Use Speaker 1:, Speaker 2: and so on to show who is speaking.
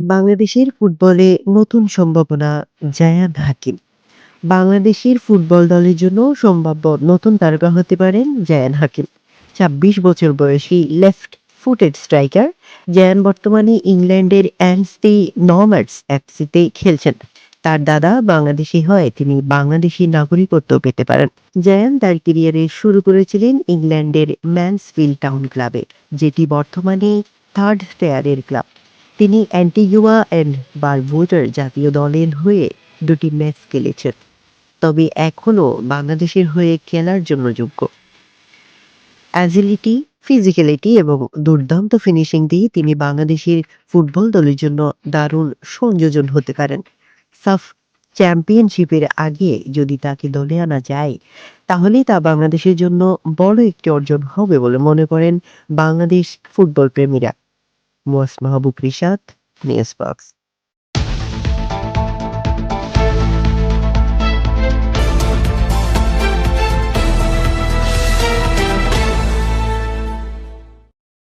Speaker 1: বাংলাদেশের ফুটবলে নতুন সম্ভাবনা জায়ান হাকিম। বাংলাদেশের ফুটবল দলের জন্য সম্ভাব্য নতুন তারকা হতে পারেন জায়ান হাকিম। ছাব্বিশ বছর বয়সী লেফট ফুটেড স্ট্রাইকার জায়ান বর্তমানে ইংল্যান্ডের অ্যান্সটি নর্মার্স এফসিতে খেলছেন। তার দাদা বাংলাদেশি হয় তিনি বাংলাদেশি নাগরিকত্ব পেতে পারেন। জায়ান তার ক্যারিয়ারে শুরু করেছিলেন ইংল্যান্ডের ম্যানসফিল্ড টাউন ক্লাবে, যেটি বর্তমানে থার্ড টেয়ারের ক্লাব তিনি অ্যান্টিগুয়া অ্যান্ড বারবুডার জাতীয় দলের হয়ে দুটি ম্যাচ খেলেছেন। তবে এখনও বাংলাদেশের হয়ে খেলার জন্য যোগ্য। অ্যাজিলিটি ফিজিক্যালিটি এবং দুর্দান্ত ফিনিশিং দিয়ে তিনি বাংলাদেশের ফুটবল দলের জন্য দারুণ সংযোজন হতে পারেন। সাফ চ্যাম্পিয়নশিপের আগে যদি তাকে দলে আনা যায়, তাহলে তা বাংলাদেশের জন্য বড় একটি অর্জন হবে বলে মনে করেন বাংলাদেশ ফুটবল প্রেমীরা। مواسمها بو prišat, nije spaks.